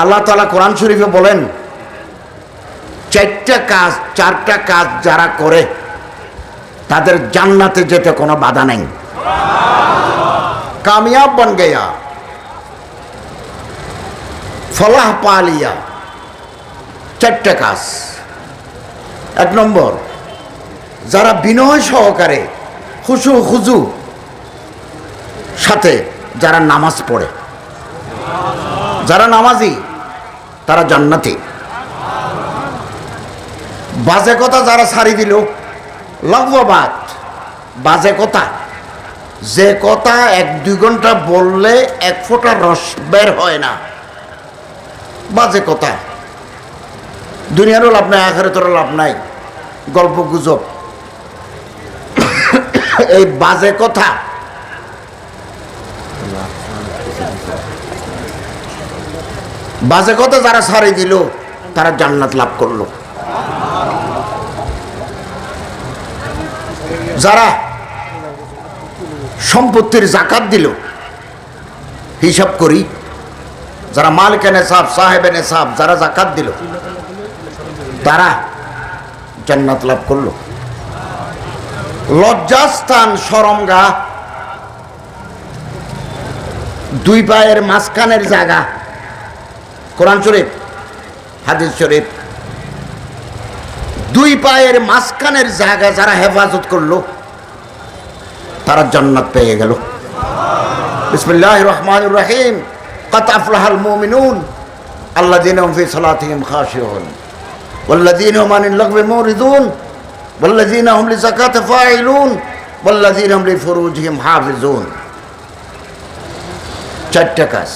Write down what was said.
আল্লাহ তালা কোরআন শরীফে বলেন, চারটা কাজ চারটা কাজ যারা করে, তাদের জান্নাতে যেতে কোনো বাধা নেই। কামিয়াব বন গেয়া, ফলাহ পালিয়া, চারটা কাজ। এক নম্বর, যারা বিনয় সহকারে খুশু হুজু সাথে যারা নামাজ পড়ে। যারা নামাজি, তারা জান্নাতি। বাজে কথা যারা ছাড়ি দিল লগ্নবাদ বাজে কথা। যে কথা এক দুই ঘণ্টা বললে এক ফোঁটা রস বের হয় না। বাজে কথা। দুনিয়ারও লাভ নাই, আখেরাতেরও লাভ নাই। গল্প গুজব। এই বাজে কথা। বাজে কথা যারা ছাড়ি দিল, তারা জান্নাত লাভ করল। যারা সম্পত্তির জাকাত দিল, হিসাব করি, যারা মালিক নেশাব সাহেব নেশাব, যারা জাকাত দিল, তারা জান্নাত লাভ করল। লজ্জাস্থান সরমগা, দুই পায়ের মাঝখানের জায়গা কোরআন শরীফ হাদিস শরীফ দুই পায়ের মাঝখানের জায়গা যারা হেফাজত করলো তারা জান্নাত পেয়ে গেল বিসমিল্লাহ রহমান রহিম قد أفلح المؤمنون الذين هم في صلاتهم خاشعون والذين هم عن اللغو معرضون والذين هم لزكاة فاعلون والذين هم لفروجهم حافظون চারটা কাজ